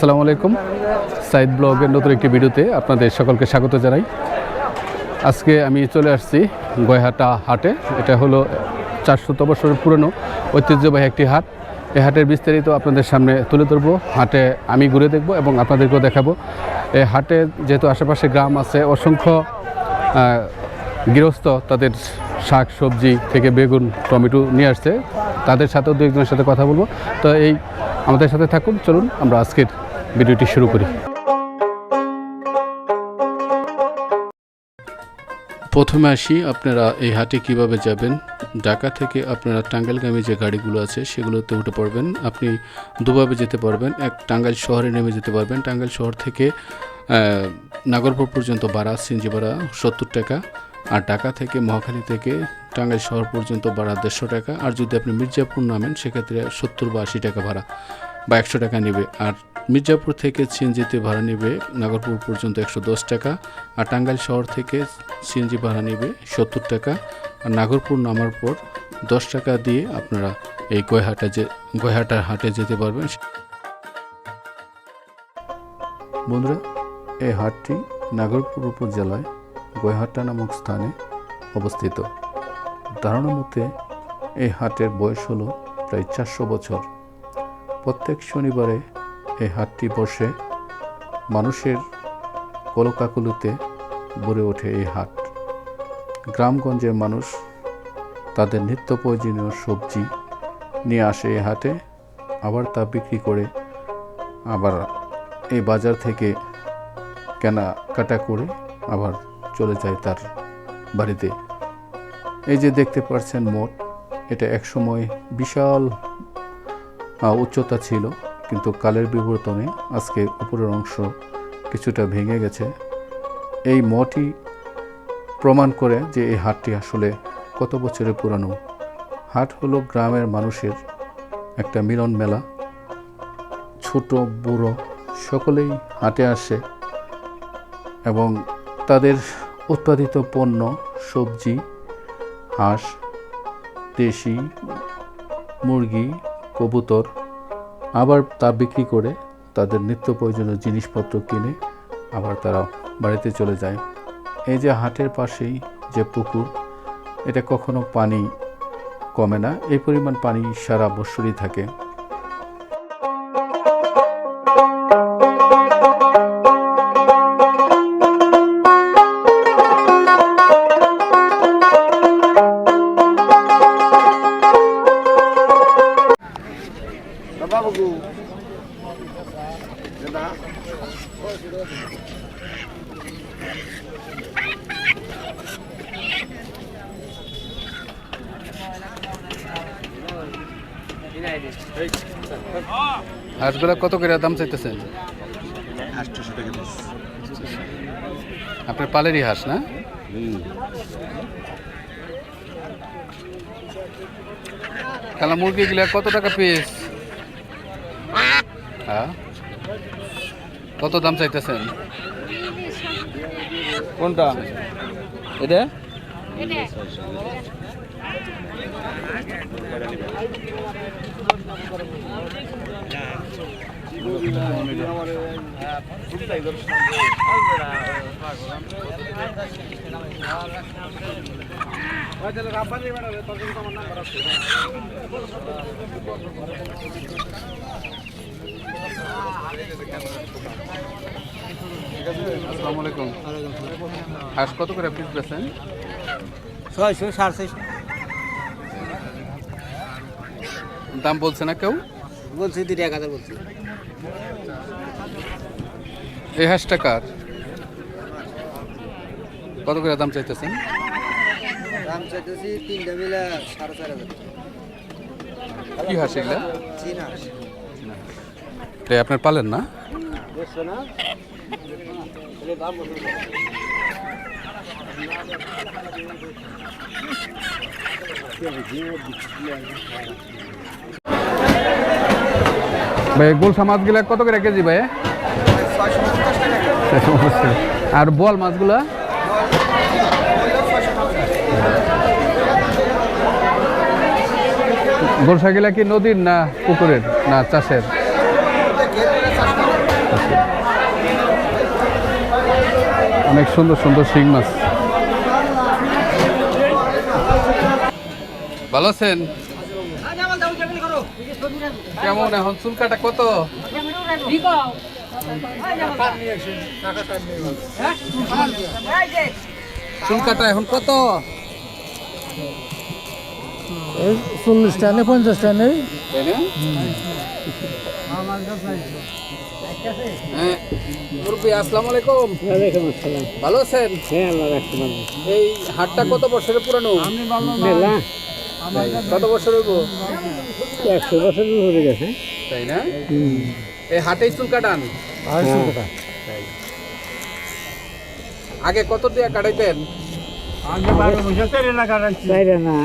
আসসালামু আলাইকুম। সাইদ ব্লগের নতুন একটি ভিডিওতে আপনাদের সকলকে স্বাগত জানাই। আজকে আমি চলে আসছি গয়হাটা হাটে। এটা হলো চারশত বছরের পুরনো ঐতিহ্যবাহী একটি হাট। এই হাটের বিস্তারিত আপনাদের সামনে তুলে ধরবো। হাটে আমি ঘুরে দেখব এবং আপনাদেরকেও দেখাবো। এই হাটে যেহেতু আশেপাশে গ্রাম আছে, অসংখ্য গৃহস্থ তাদের শাক, সবজি থেকে বেগুন, টমেটো নিয়ে আসছে। তাদের সাথেও দু একজনের সাথে কথা বলব। তো এই আমাদের সাথে থাকুন। চলুন আমরা আজকের ভিডিওটি শুরু করি। প্রথমে আসি, আপনারা এই হাটে কীভাবে যাবেন? ঢাকা থেকে আপনারা টাঙ্গাইলগামী যে গাড়িগুলো আছে, সেগুলোতে উঠে পড়বেন। আপনি দুভাবে যেতে পারবেন। এক, টাঙ্গাইল শহরে নেমে যেতে পারবেন। টাঙ্গাইল শহর থেকে নাগরপুর পর্যন্ত ভাড়া সিনজি ভাড়া সত্তর টাকা। আর ঢাকা থেকে মহাখালী থেকে টাঙ্গাইল শহর পর্যন্ত ভাড়া দেড়শো টাকা। আর যদি আপনি মির্জাপুর নামেন, সেক্ষেত্রে সত্তর বা আশি টাকা ভাড়া। বা একশো টাকা নেবে। আর মির্জাপুর থেকে সিএনজিতে ভাড়া নেবে নাগরপুর পর্যন্ত একশো দশ টাকা, আর টাঙ্গাইল শহর থেকে সিএনজি ভাড়া নেবে সত্তর টাকা, আর নাগরপুর নামার পর দশ টাকা দিয়ে আপনারা এই গয়হাটা যে গয়হাটার হাটে যেতে পারবেন। বন্ধুরা, এই হাটটি নাগরপুর উপজেলায় গয়হাটা নামক স্থানে অবস্থিত। ধারণা মতে এই হাটের বয়স হলো প্রায় চারশো বছর। প্রত্যেক শনিবারে এই হাটটি বসে মানুষের কলকাকুলিতে ভরে ওঠে এই হাট। গ্রামগঞ্জের মানুষ তাদের নিত্য প্রয়োজনীয় সবজি নিয়ে আসে এই হাটে, আবার তা বিক্রি করে আবার এই বাজার থেকে কেনাকাটা করে আবার চলে যায় তার বাড়িতে। এই যে দেখতে পাচ্ছেন মোট, এটা একসময় বিশাল উচ্চতা ছিল, কিন্তু কালের বিবর্তনে আজকে উপরের অংশ কিছুটা ভেঙে গেছে। এই মঠই প্রমাণ করে যে এই হাটটি আসলে কত বছরের পুরানো। হাট হলো গ্রামের মানুষের একটা মিলন মেলা। ছোট, বুড়ো সকলেই হাটে আসে এবং তাদের উৎপাদিত পণ্য, সবজি, হাঁস, দেশি, মুরগি কবুতর, আবার তা বিক্রি করে তাদের নিত্য প্রয়োজনীয় জিনিসপত্র কিনে আবার তারা বাড়িতে চলে যায়। এই যে হাটের পাশেই যে পুকুর, এটা কখনো পানি কমে না। এই পরিমাণ পানি সারা বৎসরই থাকে। হাঁসগুলো কত করে দাম চাইতেছেন আটশোশো টাকা পিস আপনার পালেরই হাঁস না? কালা মুরগিগুলা কত টাকা পিস হ্যাঁ? কত দাম চাইতেছেন? কোনটা? এটা? আসসালামু আলাইকুম হাঁস কত করে পিস বেছেন ছয়শো সাড়ে ছয়শো। দাম বলছে না কেউ? বলছি দুটো এক হাজার বলছি। এই হাঁসটা কার? কত করে দাম চাইতেছেন? দাম চাইতেছি তিনটা মিলে সাড়ে চার হাজার কি হাঁস এগুলা? আপনার পালেন না? না। দাম ভাই গোলসা মাছগুলো কত করে কেজি ভাই? আর বল মাছগুলো? গোলসাগুলা কি নদীর না পুকুরের? না চাষের? অনেক সুন্দর সুন্দর শিং মাছ। ভালো আছেন? কেমন এখন? চুল কাটা কত? চুল কাটা এখন কত? চল্লিশ টানে পঞ্চাশ টানে হ্যাঁ। ভালো আছেন? এই হাটটা কত বছরের পুরানো? কত বছর হইব? একশো বছর হয়ে গেছে। তাই না? এই হাটেই চুল কাটান আগে কত দিয়ে কাটাইতেন? না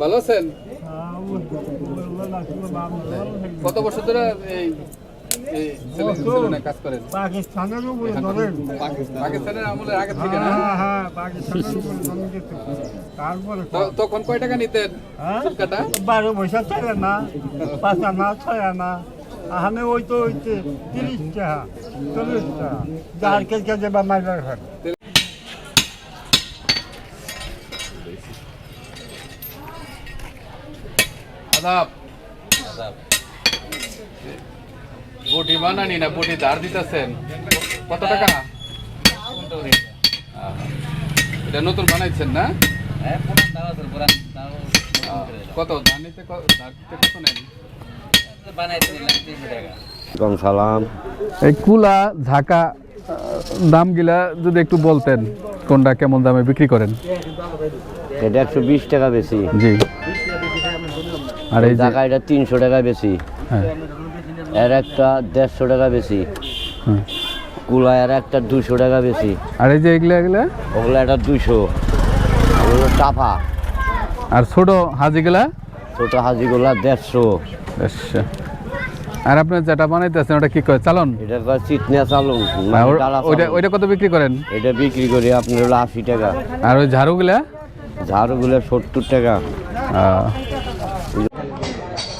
ভালো আছেন? কত বছর ধরে এই কাজ করেন? পাকিস্তানের উপরে ধরেন। পাকিস্তানের আমলের আগে থেকে না? হ্যাঁ হ্যাঁ পাকিস্তানের উপরে তারপরে তখন কয় টাকা নিতেন হ্যাঁ? কাটা বারো পয়সা চাইলে না পাঁচ আনা ছয় আনা ওই তো হইতে তিরিশ টাকা চল্লিশ টাকা। যার কে ঘর আদাব বটি বানানি না বটি ধার দিতেছেন? কত টাকা? এটা নতুন বানাইছেন না? আহ, কত? ধার নিতে ক- ধার দিতে কত নেন? সালাম। এই কুলা ঝাঁকা দামগুলা যদি একটু বলতেন কোনটা কেমন দামে বিক্রি করেন? এটা একশো বিশ টাকা বেশি। জি। আর এই টাকা এটা তিনশো টাকা বেশি। হ্যাঁ। এর একটা দেড়শো টাকা বেশি। কুলা এর একটা দুশো টাকা বেশি। আর এই যে এগুলা এগুলা? ওগুলো একটা দুশো ওগুলো টাফা আর ছোট হাজিগুলা? ছোট হাজিগুলা দেড়শো। আচ্ছা আর আপনি যেটা বানাইতেছেন ওটা কি করে চালন? এটা কয় চিতনিয়া চালুন। ডালা ওইটা ওইটা কত বিক্রি করেন? এটা বিক্রি করি আপনার হলো আশি টাকা। আর ওই ঝাড়ুগুলা? ঝাড়ুগুলো সত্তর টাকা।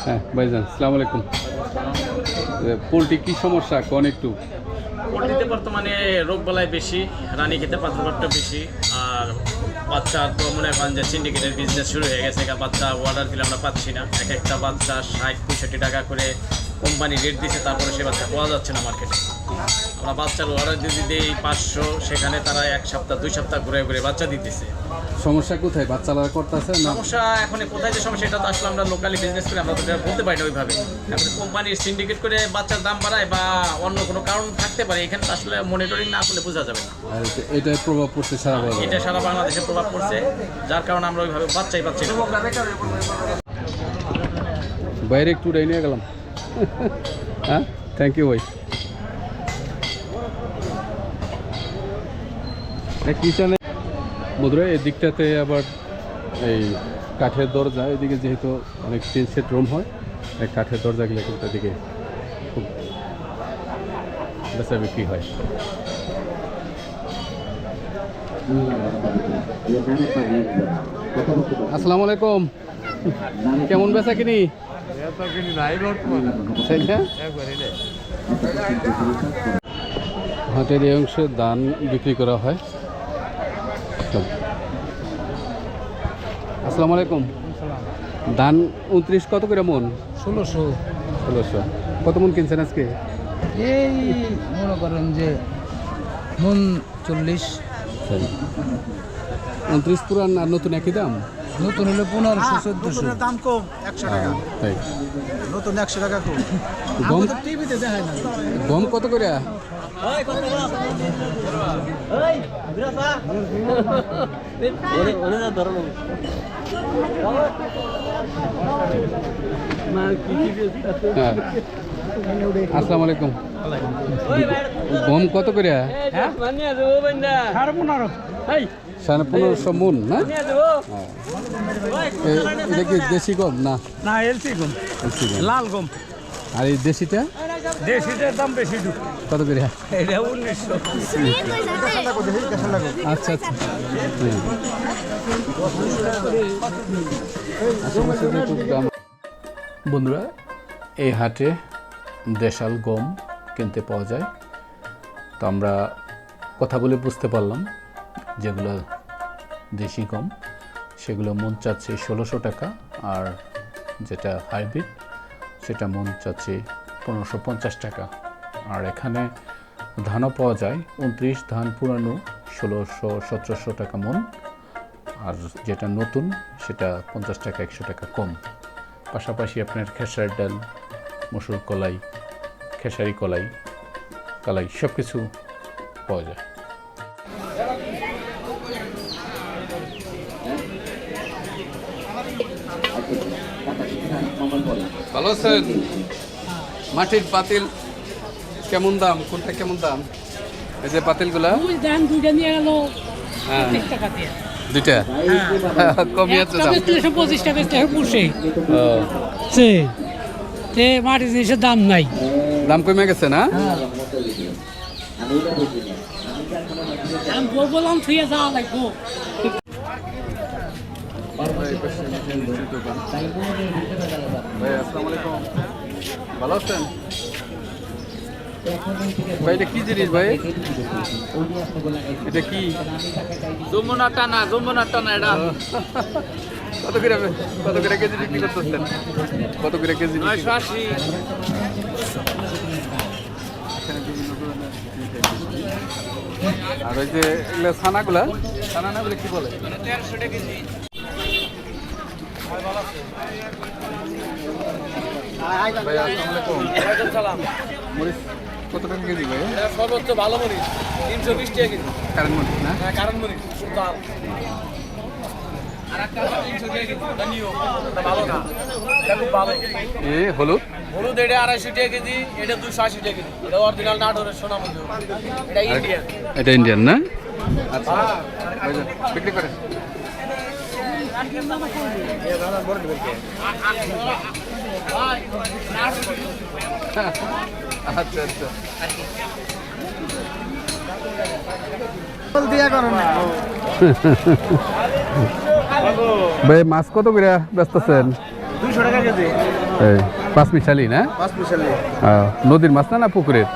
হ্যাঁ ভাইজান সালাম আলাইকুম পোলট্রি কী সমস্যা? কোন একটু। পোলট্রিতে বর্তমানে রোগ বলায় বেশি, রানী খেতে পাত্রপাত্র বেশি, আর বাচ্চা তো মনে হয় যে সিন্ডিকেটের বিজনেস শুরু হয়ে গেছে। বাচ্চা অর্ডার দিলে আমরা পাচ্ছি না। এক একটা বাচ্চা ষাট, পঁয়ষট্টি টাকা করে কোম্পানি রেট দিচ্ছে তারপরে সে বাচ্চা পাওয়া যাচ্ছে না মার্কেটে আমরা বাচ্চার অর্ডার দিয়ে দিই পাঁচশো সেখানে তারা এক সপ্তাহ দুই সপ্তাহ ঘুরে ঘুরে বাচ্চা দিতেছে। সমস্যা কোথায়? বাচ্চারা করতেছে সমস্যা এখন কোথায় যে সমস্যা এটা তো আসলে আমরা লোকালি বিজনেস করি আমরা তো বলতে পারি না ওইভাবে। এখন কোম্পানির সিন্ডিকেট করে বাচ্চার দাম বাড়ায় বা অন্য কোনো কারণ থাকতে পারে এখানে তো আসলে মনিটরিং না করলে বোঝা যাবে না। এটা- প্রভাব পড়ছে সারা বাজারে এটা সারা বাংলাদেশে প্রভাব পড়ছে যার কারণে আমরা ওইভাবে বাচ্চাই পাচ্ছি না। বাইরে একটু উড়াই গেলাম। হ্যাঁ? থ্যাংক ইউ ভাই। কিচেনে মধুরা এই দিকটাতে আবার এই কাঠের দরজা, এদিকে যেহেতু অনেক তিন সেট রুম হয়, এই কাঠের দরজাগুলো কিন্তু এদিকে খুব বেচা বিক্রি হয়। আসসালামু আলাইকুম। কেমন বেচা কিনি? হাটের এই অংশে ধান বিক্রি করা হয়। আসসালামু আলাইকুম। ধান উনত্রিশ কত করে মন? ষোলোশো। ষোলোশো। কত মন কিনছেন আজকে? এই মনে করেন যে মন চল্লিশ। উনত্রিশ পুরান আর নতুন একই দাম? নতুন হলে পনেরোশো চোদ্দশো। দাম কম একশো টাকা। তাই। নতুন একশো টাকা কম। গম টিভিতে দেখায় না। গম কত করে? হ্যাঁ। আসসালামু আলাইকুম। গম কত করে? হ্যাঁ? সাড়ে পনেরোশো মন না? এটা কি দেশি গম? না। না এলসি গম। দেশি গম। লাল গম। আর এই দেশিটা? দেশিটার দাম বেশি কত করে? এটা উনিশশো। আচ্ছা আচ্ছা। বন্ধুরা এই হাটে দেশাল গম কিনতে পাওয়া যায়। তো আমরা কথা বলে বুঝতে পারলাম যেগুলো দেশি গম। সেগুলো মন চাচ্ছে ষোলোশো টাকা আর যেটা হাইব্রিড, সেটা মন চাচ্ছে পনেরোশো পঞ্চাশ টাকা। আর এখানে ধানও পাওয়া যায়, উনত্রিশ ধান পুরানো, ষোলোশো সতেরোশো টাকা মন। আর যেটা নতুন, সেটা পঞ্চাশ টাকা, একশো টাকা কম। পাশাপাশি আপনার খেসার ডাল, মসুর কলাই, খেসারি কলাই, কালাই সব কিছু পাওয়া যায়। ভালো আছেন? মাটির পাতিল কেমন দাম? কোনটা কেমন দাম? এই যে পাতিলগুলা? ওই দাম দুইটা নিয়ে গেল হ্যাঁ। দুইটা? একটা দাম। বেচলে একশো পঁচিশ টাকা বেচলে পুষে তে মাটির জিনিসের দাম নাই। দাম কমে গেছে না? বললাম থুয়ে যাওয়া লাগবো। ভাই আসসালামু আলাইকুম ভালো আছেন? ভাই এটা কি জিনিস ভাই? এটা কি? যমুনা টানা যমুনা টানা এটা। কত করে কত করে কেজি বিক্রি করতেছেন? কত করে কেজি নয়শো আশি। আর ওই যে এগুলো ছানাগুলা ছানা না বলে কি বলে? ভাই মরিচ মরিচ তিনশো বিশ টাকা কেজি মরিচ কারণ মরিচ না এটা খুব ভালো এ হলুদ হলুদ এটা আড়াইশো টাকা কেজি এটা দুশো আশি টাকা কেজি এটা অরিজিনাল সোনা এটা ইন্ডিয়ান না? বিক্রি করেন আচ্ছা আচ্ছা ভাই মাছ কত করে টাকা কেজি। এই পাঁচ মিশালি না? পাঁচ নদীর মাছ না না পুকুরের?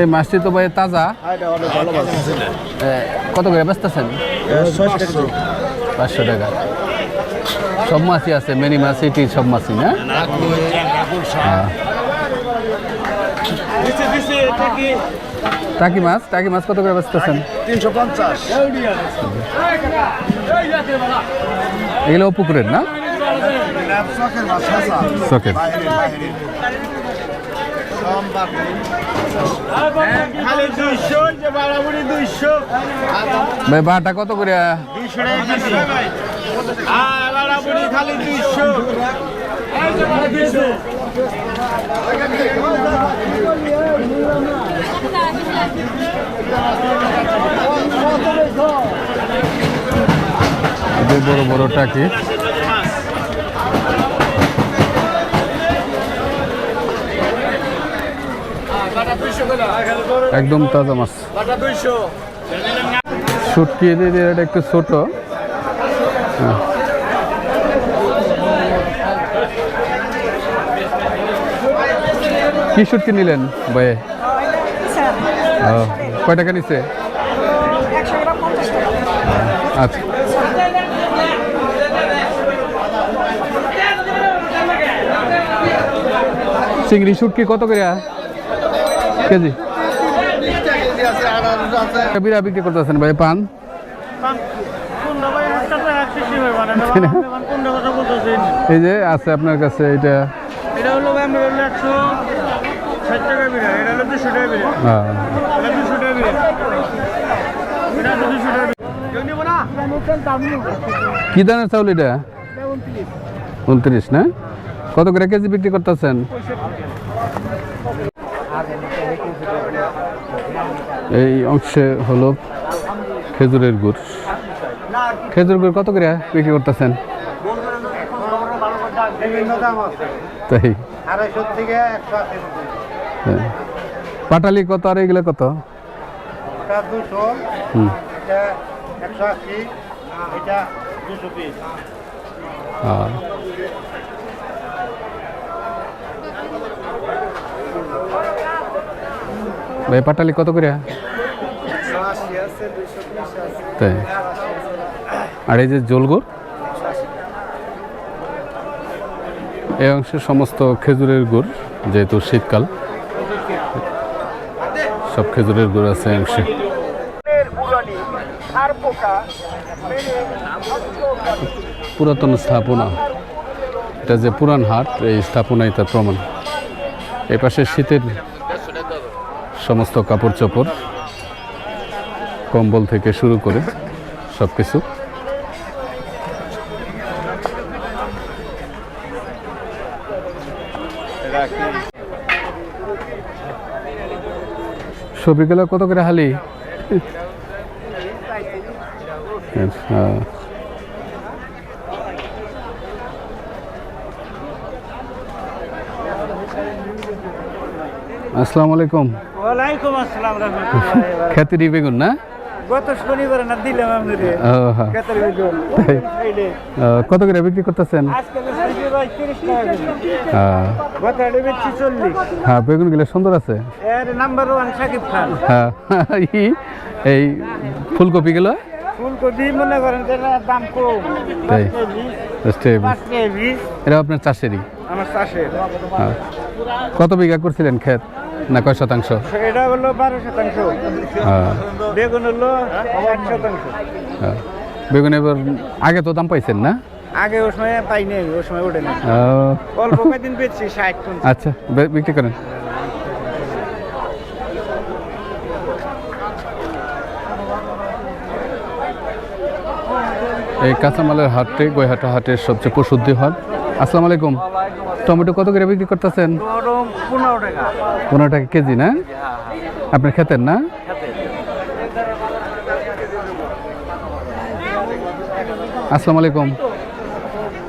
এই মাছটি তো ভাই তাজা। কত করে ব্যস্তেছেন পাঁচশো টাকা। সব মাছই আছে মেনি মাছ এটি সব মাছই না? হ্যাঁ। টাকি মাছ টাকি মাছ কত করে ব্যস্তেছেন তিনশো পঞ্চাশ এগুলো পুকুরের না? চকের। ভাই কত করে? বড় বড় টাকি। একদম তাজা মাছ। শুটকি দিয়ে এটা একটু ছোট। হ্যাঁ। কি শুটকি নিলেন ভাই? কয় টাকা নিছে? আচ্ছা। চিংড়ি শুটকি কত করে কেজি? বিরা বিক্রি করতেছেন ভাই পান? এই যে আছে আপনার কাছে এটা। এটা হলো ভাই আমরা হলো একশো ষাট টাকা বিরা এটা হলো দুশো টাকা বিরা। এটা দুশো টাকা বিরা এটা দুশো টাকা কেউ নিবো না কি দানের চাউল এটা? উনত্রিশ না? কত করে কেজি বিক্রি করতেছেন? এই অংশে হলো খেজুরের গুড়। খেজুর গুড় কত করে বিক্রি করতেছেন? তাই। হ্যাঁ। পাটালি কত আর এগুলো কত? এটা দুশো হুম এটা একশো আশি এটা দুশো পিস হ্যাঁ। ভাই, পাটালি কত করে? তাই। আর এই যে জলগোর এই অংশে সমস্ত খেজুরের গুড়, যেহেতু শীতকাল। সব খেজুরের গুড় আছে অংশে। পুরাতন স্থাপনা। এটা যে পুরান হাট, এই স্থাপনাই তার প্রমাণ। এই পাশে শীতের সমস্ত কাপড় চোপড়, কম্বল থেকে শুরু করে সব কিছু ছবিগুলো কত করে হালি? আচ্ছা। আসসালামু আলাইকুম। ওয়ালাইকুম আসসালাম রহমতুল্লাহ বেগুন না? গত শনিবার না দিলাম আপনাদের ও। বেগুন। কত করে বিক্রি করতেছেন? আজকে তো সবজি ভাই 30 টাকা কেজি। হ্যাঁ বেচছি 40 হ্যাঁ বেগুনগুলো সুন্দর আছে। এর নাম্বার ওয়ান সাকিব খান। হ্যাঁ ই, এই ফুলকপি মনে করেন দাম কম। তাই। এটা আপনার চাষেরই। আমার চাষের। হ্যাঁ। কত বিঘা করছিলেন ক্ষেত? না কয় শতাংশ? এটা হলো বারো শতাংশ। হ্যাঁ। বেগুন হলো এক শতাংশ। হ্যাঁ। বেগুন এবার আগে তো দাম পাইছেন না? আগে ওই সময় পাইনি ওই সময় ওঠে না। অল্প কয়েকদিন বেচছি ষাট আচ্ছা বিক্রি করেন। এই কাঁচামালের হাটে গৈহাটা হাটের সবচেয়ে প্রসিদ্ধ হাট। আসসালামু আলাইকুম। টমেটো কত করে বিক্রি করতেছেন? পনেরো টাকা কেজি, না? আপনার খেতেন না? আসসালামু আলাইকুম।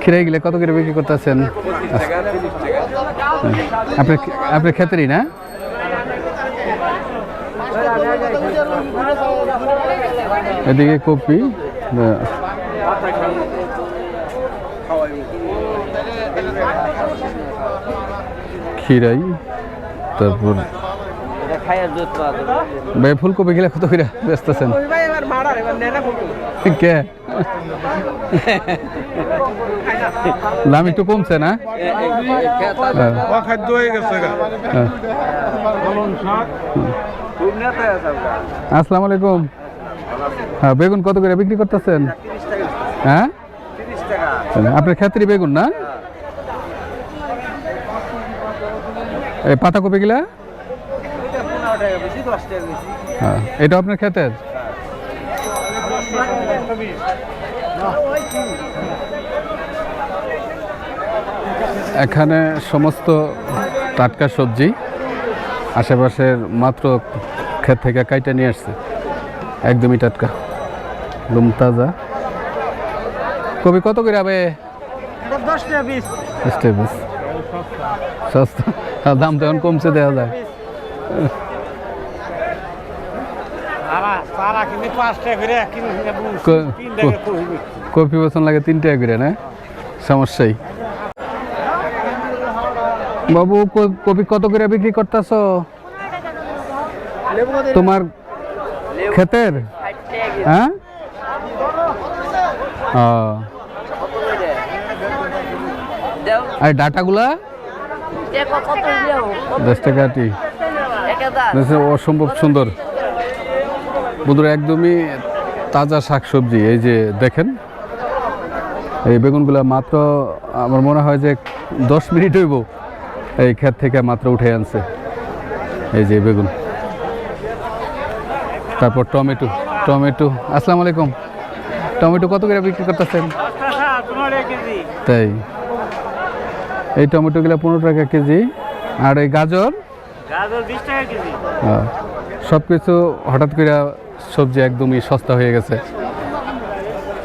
খিরাই গেলে কত করে বিক্রি করতেছেন? আপনার আপনার ক্ষেতেরই, না? এদিকে কপি খিরাই তারপর ভাই ফুলকপি গেলে কত করে বেচতেছেন কে? দাম একটু কমছে না। অখাদ্য হয়ে গেছে হ্যাঁ। আসসালামু আলাইকুম। হ্যাঁ বেগুন কত করে বিক্রি করতেছেন? হ্যাঁ? আপনার ক্ষেত্রে বেগুন না? এই পাতাকপি গিলা হ্যাঁ এটা আপনার ক্ষেতের? এখানে সমস্ত টাটকা সবজি আশেপাশের মাত্র ক্ষেত থেকে কাইটা নিয়ে আসছে। একদমই টাটকা, লুম তাজা। কবি কত করে হবে? সস্তা। দাম তো এখন কমছে দেওয়া যায়। সারা সারা কিনে পাঁচ টাকা করে কিনে ক- তিন টাকা ক- কইবে কপি বসন লাগে তিন টাকা করে না? সমস্যাই। বাবু কপি কত করে বিক্রি করতেছ? তোমার ক্ষেতের? হ্যাঁ? ও। আর ডাটাগুলা? দশ টাকা দেখছেন, অসম্ভব সুন্দর। বন্ধুরা একদমই তাজা শাকসবজি। এই যে দেখেন এই বেগুনগুলা মাত্র আমার মনে হয় যে দশ মিনিট হইব এই ক্ষেত থেকে মাত্র উঠে আনছে। এই যে বেগুন। তারপর টমেটো। টমেটো। আসসালামু আলাইকুম। টমেটো কত করে বিক্রি করতেছেন? তাই। এই টমেটোগুলো পনেরো টাকা কেজি। আর এই গাজর? সব কিছু হঠাৎ করে সবজি একদমই সস্তা হয়ে গেছে।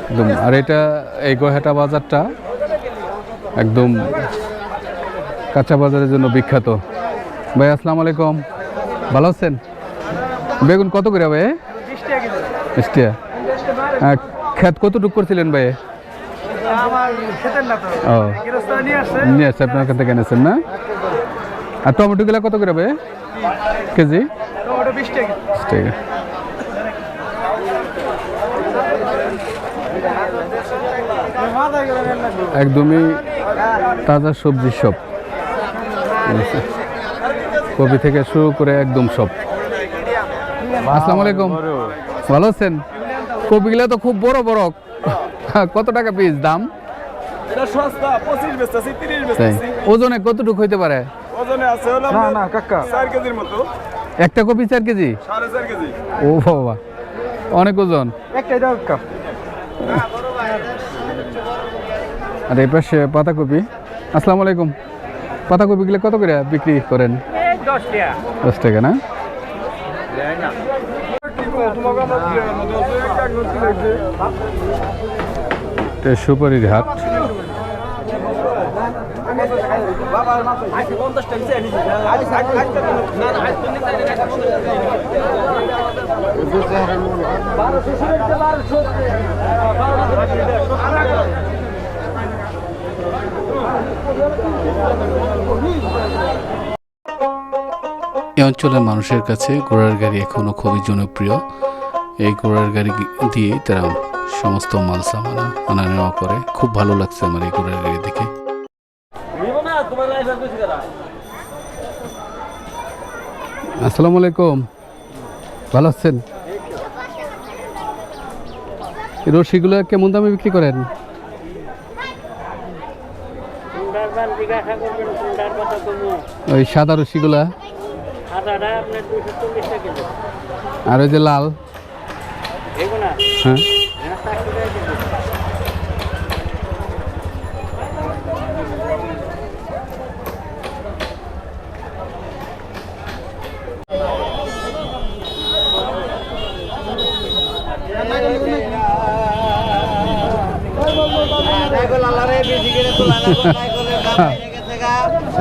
একদম। আর এটা এই গয়হাটা বাজারটা একদম কাঁচা বাজারের জন্য বিখ্যাত। ভাই আসসালামু আলাইকুম। ভালো আছেন? বেগুন কত করে ভাই? বিশ টাকা আহ, কতটুকু করছিলেন ভাই? ও। নিয়ে আসছে আপনার কাছ থেকে এনেছেন না? আর টমেটো গুলা কত করে ভাই? কেজি? টাকা। একদমই তাজা সবজি সব? কপি থেকে শুরু করে একদম সব। আসসালামু আলাইকুম। ভালো আছেন? কপিগুলো তো খুব বড় বড়। কত টাকা পিস দাম? ওজনে কতটুকু হইতে পারে? ওজনে আছে হলো না না কাকা। চার কেজির মতো। একটা কপি চার কেজি? ও বাবা অনেক ওজন। একটাই দাও কাপ আর এই পাশে পাতাকপি। আসসালামু আলাইকুম। পাতাকপিগুলো কত করে বিক্রি করেন? দশ টাকা। দশ টাকা না? এটা সুপারির হাট। এই অঞ্চলের মানুষের কাছে ঘোড়ার গাড়ি এখনও খুবই জনপ্রিয়। এই ঘোড়ার গাড়ি দিয়ে তারা সমস্ত মাল সামান আনা নেওয়া করে খুব ভালো লাগছে আমার এই ঘোড়ার দেখে আসসালামু আলাইকুম। ভালো আছেন? রশিগুলো কেমন দামে বিক্রি করেন? ওই সাদা রশিগুলা? আর ওই যে লাল? হ্যাঁ।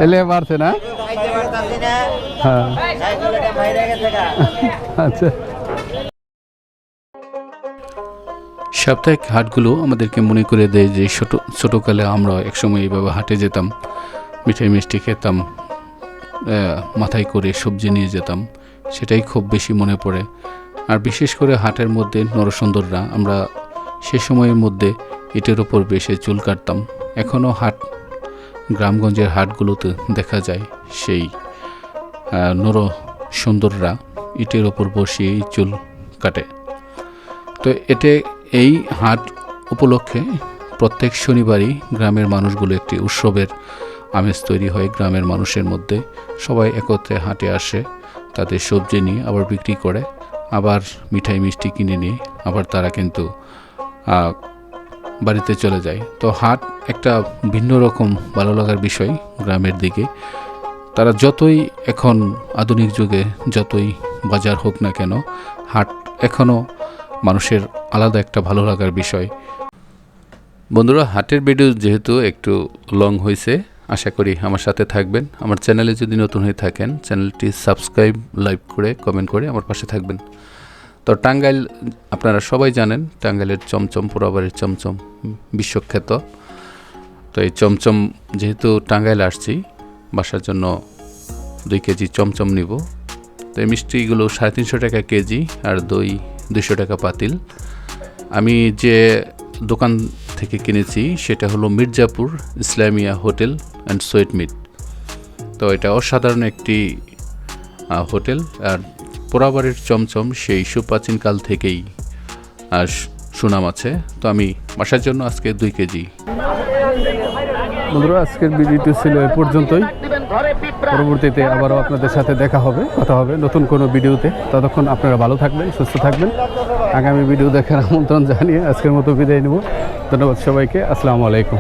এলে বাড়ছে না? হ্যাঁ। আচ্ছা। সাপ্তাহিক হাটগুলো আমাদেরকে মনে করে দেয় যে ছোট, ছোটোকালে আমরা একসময় এইভাবে হাটে যেতাম, মিঠাই মিষ্টি খেতাম মাথায় করে সবজি নিয়ে যেতাম, সেটাই খুব বেশি মনে পড়ে। আর বিশেষ করে হাটের মধ্যে নরসুন্দররা, আমরা সে সময়ের মধ্যে ইটের ওপর বেশে চুল কাটতাম। এখনও হাট, গ্রামগঞ্জের হাটগুলোতে দেখা যায় সেই নর সুন্দররা ইটের ওপর বসিয়েই চুল কাটে। তো এতে এই হাট উপলক্ষে প্রত্যেক শনিবারই গ্রামের মানুষগুলো একটি উৎসবের আমেজ তৈরি হয়। গ্রামের মানুষের মধ্যে সবাই একত্রে হাটে আসে, তাদের সবজি নিয়ে আবার বিক্রি করে, আবার মিঠাই মিষ্টি কিনে নিয়ে আবার তারা কিন্তু বাড়িতে চলে যায়। তো হাট একটা ভিন্ন রকম ভালো লাগার বিষয় গ্রামের দিকে। তারা যতই এখন আধুনিক যুগে যতই বাজার হোক না কেন, হাট এখনও মানুষের আলাদা একটা ভালো লাগার বিষয়। বন্ধুরা, হাটের ভিডিও যেহেতু একটু লং হয়েছে আশা করি আমার সাথে থাকবেন। আমার চ্যানেলে যদি নতুন হয়ে থাকেন চ্যানেলটি সাবস্ক্রাইব লাইক করে কমেন্ট করে আমার পাশে থাকবেন। তো টাঙ্গাইল, আপনারা সবাই জানেন, টাঙ্গাইলের চমচম পোড়াবাড়ির চমচম বিশ্বখ্যাত। তো এই চমচম, যেহেতু টাঙ্গাইল আসছি, বাসার জন্য দুই কেজি চমচম নিব। তো এই মিষ্টিগুলো সাড়ে তিনশো টাকা কেজি, আর দই দুশো টাকা পাতিল আমি যে দোকান থেকে কিনেছি, সেটা হলো Mirzapur Islamia hotel and sweet meat. তো এটা অসাধারণ একটি হোটেল, আর পোড়াবাড়ির চমচম সেই সুপ্রাচীনকাল থেকেই সুনাম আছে। তো আমি বাসার জন্য আজকে দুই কেজি। বন্ধুরা, আজকের ভিডিওটি ছিল এ পর্যন্তই। পরবর্তীতে আবারও আপনাদের সাথে দেখা হবে, কথা হবে নতুন কোনো ভিডিওতে। ততক্ষণ আপনারা ভালো থাকবেন, সুস্থ থাকবেন। আগামী ভিডিও দেখার আমন্ত্রণ জানিয়ে আজকের মতো বিদায় নেব। ধন্যবাদ সবাইকে, আসসালামু আলাইকুম।